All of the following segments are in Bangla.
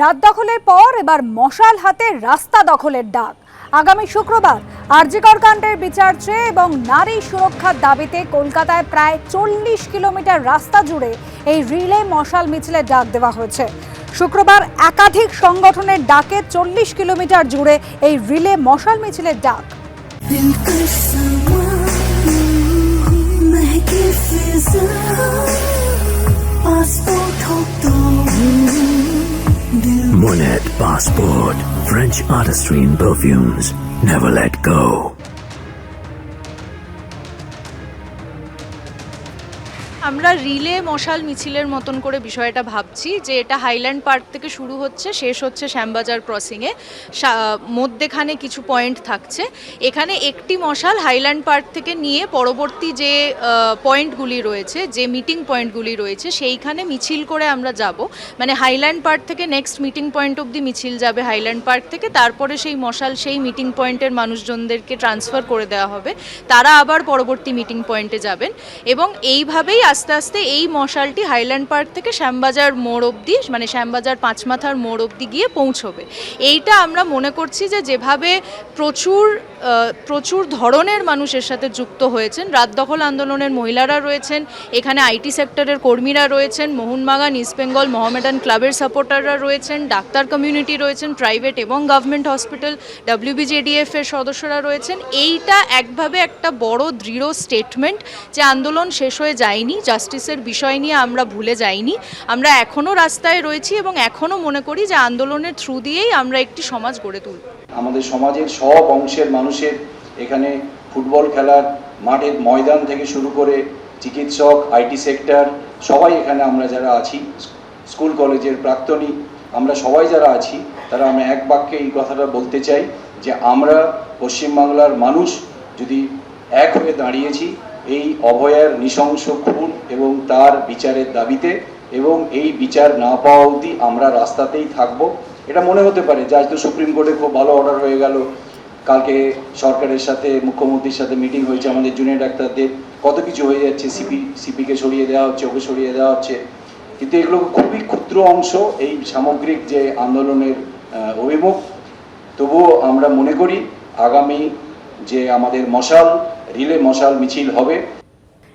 রাত দখলের পর এবার মশাল হাতে রাস্তা দখলের ডাক। আগামী শুক্রবার আরজিকর কাণ্ডের বিচার চেয়ে এবং নারী সুরক্ষার দাবিতে কলকাতায় প্রায় চল্লিশ কিলোমিটার রাস্তা জুড়ে এই রিলে মশাল মিছিলের ডাক দেওয়া হয়েছে। শুক্রবার একাধিক সংগঠনের ডাকে চল্লিশ কিলোমিটার জুড়ে এই রিলে মশাল মিছিলের ডাক। Monet Passport. French artistry in perfumes. Never let go. আমরা রিলে মশাল মিছিলের মতন করে বিষয়টা ভাবছি, যে এটা হাইল্যান্ড পার্ক থেকে শুরু হচ্ছে, শেষ হচ্ছে শ্যামবাজার ক্রসিংয়ে। মধ্যেখানে কিছু পয়েন্ট থাকছে। এখানে একটি মশাল হাইল্যান্ড পার্ক থেকে নিয়ে পরবর্তী যে পয়েন্টগুলি রয়েছে, যে মিটিং পয়েন্টগুলি রয়েছে, সেইখানে মিছিল করে আমরা যাব। মানে হাইল্যান্ড পার্ক থেকে নেক্সট মিটিং পয়েন্ট অবধি মিছিল যাবে হাইল্যান্ড পার্ক থেকে। তারপরে সেই মশাল, সেই মিটিং পয়েন্টের মানুষজনদেরকে ট্রান্সফার করে দেওয়া হবে। তারা আবার পরবর্তী মিটিং পয়েন্টে যাবেন। এবং এইভাবেই আস্তে আস্তে আস্তে এই মশালটি হাইল্যান্ড পার্ক থেকে শ্যামবাজার মোড় অবধি মানে শ্যামবাজার পাঁচমাথার মোড় অবধি গিয়ে পৌঁছবে। এইটা আমরা মনে করছি যে যেভাবে প্রচুর প্রচুর ধরনের মানুষের সাথে যুক্ত হয়েছেন, রাত দখল আন্দোলনের মহিলারা রয়েছেন, এখানে আইটি সেক্টরের কর্মীরা রয়েছেন, মোহনবাগান, ইস্ট বেঙ্গল, মোহামেডান ক্লাবের সাপোর্টাররা রয়েছেন, ডাক্তার কমিউনিটি রয়েছেন, প্রাইভেট এবং গভর্নমেন্ট হসপিটাল ডাব্লিউবিজেডিএফ এর সদস্যরা রয়েছেন। এইটা একভাবে একটা বড় দৃঢ় স্টেটমেন্ট যে আন্দোলন শেষ হয়ে যায়নি জাস্টিসের বিষয় নিয়ে আমরা ভুলে যাইনি। আমরা এখনও রাস্তায় রয়েছি এবং এখনও মনে করি যে আন্দোলনের থ্রু দিয়েই আমরা একটি সমাজ গড়ে তুলব আমাদের সমাজের সব অংশের মানুষের এখানে ফুটবল খেলার মাঠের ময়দান থেকে শুরু করে চিকিৎসক, আইটি সেক্টর, সবাই এখানে আমরা যারা আছি, স্কুল কলেজের প্রাক্তনী, আমরা সবাই যারা আছি, তারা আমি এক বাক্যে এই কথাটা বলতে চাই যে আমরা পশ্চিমবাংলার মানুষ যদি এক হয়ে দাঁড়িয়েছি এই অভয়ার নৃশংস খুন এবং তার বিচারের দাবিতে এবং এই বিচার না পাওয়া অবধি আমরা রাস্তাতেই থাকব। এটা মনে হতে পারে যে আজ তো সুপ্রিম কোর্টে খুব ভালো অর্ডার হয়ে গেল। কালকে সরকারের সাথে, মুখ্যমন্ত্রীর সাথে মিটিং হয়েছে আমাদের জুনিয়র ডাক্তারদের। কত কিছু হয়ে যাচ্ছে সিপি সিপিকে সরিয়ে দেওয়া হচ্ছে, ওকে সরিয়ে দেওয়া হচ্ছে। কিন্তু এগুলো খুবই ক্ষুদ্র অংশ এই সামগ্রিক যে আন্দোলনের অভিমুখ। তবুও আমরা মনে করি আগামী যে আমাদের মশাল রিলে মশাল মিছিল হবে।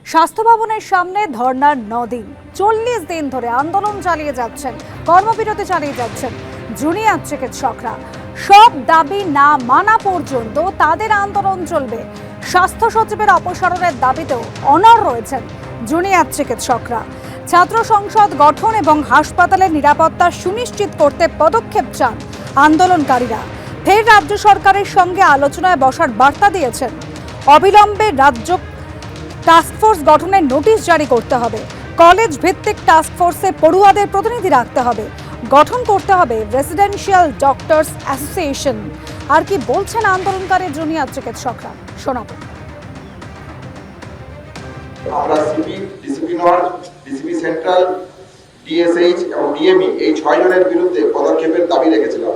স্বাস্থ্য ভবনের সামনে ধর্নার দিন চল্লিশ দিন ধরে আন্দোলন চালিয়ে যাচ্ছেন, কর্মবিরতি চালিয়ে যাচ্ছেন জুনিয়র চিকিৎসকরা। সব দাবি না মানা পর্যন্ত তাদের আন্দোলন চলবে। স্বাস্থ্য সচিবের অপসারণের দাবিতেও অনর রয়েছেন জুনিয়র চিকিৎসকরা। ছাত্র সংসদ গঠন এবং হাসপাতালের নিরাপত্তা সুনিশ্চিত করতে পদক্ষেপ চান আন্দোলনকারীরা। ফের রাজ্য সরকারের সঙ্গে আলোচনায় বসার বার্তা দিয়েছেন অবিলম্বে রাজ্য টাস্কফোর্স গঠনের নোটিশ জারি করতে হবে। কলেজ ভিত্তিক টাস্কফোর্সে পড়ুয়াদের প্রতিনিধি রাখতে হবে। গঠন করতে হবে রেসিডেন্সিয়াল ডক্টরস অ্যাসোসিয়েশন আর কি বলছেন আন্দোলনকারী জুনিয়র চিকিৎসকরা? শোনাবো। আমরা CP DCP north DCP central, DSH এবং ডিএমই এই ছয় জনের বিরুদ্ধে পদক্ষেপের দাবি রেখেছিলাম।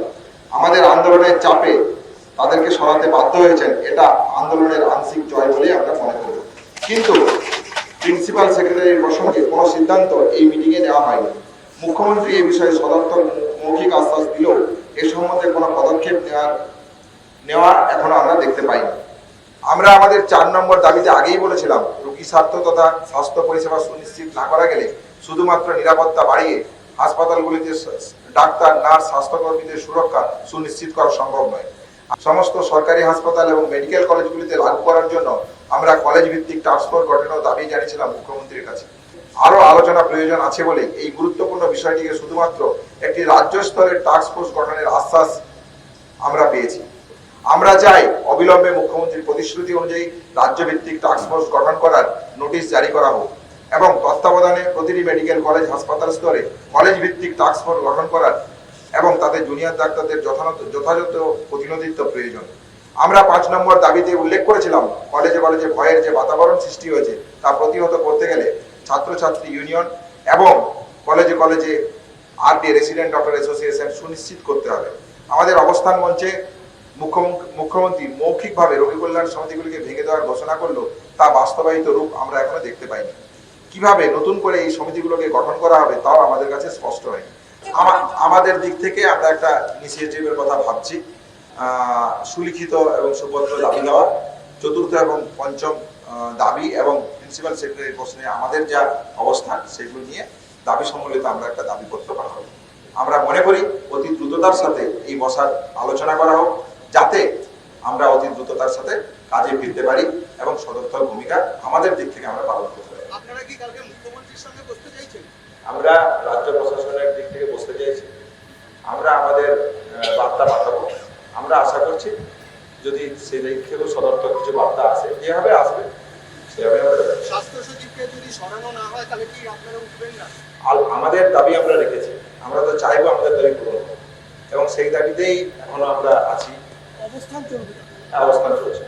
আমাদের আন্দোলনের চাপে তাদেরকে সরাতে বাধ্য হয়েছেন, এটা আন্দোলনের আংশিক জয় বলে আমরা মনে করি। কিন্তু প্রিন্সিপাল সেক্রেটারির প্রসঙ্গে কোনো সিদ্ধান্ত এই মিটিংয়ে নেওয়া হয়নি। মুখ্যমন্ত্রী এই বিষয়ে সদর্থক মৌখিক আশ্বাস দিলেও এ সম্বন্ধে কোনো পদক্ষেপ নেওয়ার নেওয়া এখনও আমরা দেখতে পাইনি। আমরা আমাদের চার নম্বর দাবিতে আগেই বলেছিলাম, রোগী স্বার্থ তথা স্বাস্থ্য পরিষেবা সুনিশ্চিত না করা গেলে শুধুমাত্র নিরাপত্তা বাড়িয়ে হাসপাতালগুলিতে ডাক্তার, নার্স, স্বাস্থ্যকর্মীদের সুরক্ষা সুনিশ্চিত করা সম্ভব নয়। সমস্ত সরকারি হাসপাতাল এবং মেডিকেল কলেজগুলিতে লাগু করার জন্য আমরা কলেজ ভিত্তিক টাস্কফোর্স গঠনের দাবি জানিয়েছিলাম মুখ্যমন্ত্রীর কাছে। আরও আলোচনা প্রয়োজন আছে বলে এই গুরুত্বপূর্ণ বিষয়টিকে শুধুমাত্র একটি রাজ্য স্তরের টাস্কফোর্স গঠনের আশ্বাস আমরা পেয়েছি। আমরা চাই অবিলম্বে মুখ্যমন্ত্রীর প্রতিশ্রুতি অনুযায়ী রাজ্যভিত্তিক টাস্কফোর্স গঠন করার নোটিশ জারি করা হোক এবং তত্ত্বাবধানে প্রতিটি মেডিকেল কলেজ হাসপাতাল স্তরে কলেজ ভিত্তিক টাস্কফোর্স গঠন করার এবং তাদের জুনিয়র ডাক্তারদের যথাযথ যথাযথ প্রতিনিধিত্ব প্রয়োজন। আমরা পাঁচ নম্বর দাবিতে উল্লেখ করেছিলাম কলেজে কলেজে ভয়ের যে বাতাবরণ সৃষ্টি হয়েছে, তা প্রতিহত করতে গেলে ছাত্রছাত্রী ইউনিয়ন এবং কলেজে কলেজে আরডি রেসিডেন্ট ডক্টর অ্যাসোসিয়েশন সুনিশ্চিত করতে হবে। আমাদের অবস্থান মঞ্চে মুখ্যমন্ত্রী মৌখিকভাবে রোগী কল্যাণ সমিতিগুলিকে ভেঙে দেওয়ার ঘোষণা করল, তা বাস্তবায়িত রূপ আমরা এখনও দেখতে পাইনি। কীভাবে নতুন করে এই সমিতিগুলোকে গঠন করা হবে, তাও আমাদের কাছে স্পষ্ট হয়নি। আমাদের দিক থেকে আমরা একটা ইনিশিয়েটিভের কথা ভাবছি সুলিখিত এবং সুপত্র দাবি দেওয়া চতুর্থ এবং পঞ্চম দাবি এবং প্রিন্সিপাল সেক্রেটারি প্রশ্নে আমাদের যা অবস্থান সেগুলো নিয়ে দাবি সম্বলিত আমরা একটা দাবিপত্র পাঠাবো আমরা মনে করি অতি দ্রুততার সাথে এই বসার আলোচনা করা হোক, যাতে আমরা অতি দ্রুততার সাথে কাজে ফিরতে পারি এবং সদর্থক ভূমিকা আমাদের দিক থেকে আমরা পালন করতে পারি আপনারা কি কালকে মুখ্যমন্ত্রীর সঙ্গে বসতে চাইছেন আমরা রাজ্য প্রশাসনের দিক থেকে বসতে চাইছি আমরা আমাদের আহ, বার্তা পাঠাবো করছি যদি সে দিক থেকেও সদর্থক কিছু বার্তা আসে যেভাবে আসবে। সেভাবে স্বাস্থ্য সচিবকে যদি সরানো না হয় তাহলে কি আপনারা উঠবেন না? আর আমাদের দাবি আমরা রেখেছি। আমরা তো চাইব আমাদের দাবি পূরণ হোক। এবং সেই দাবিতেই এখনও আমরা আছি। অবস্থান চলবে। অবস্থান চলছে।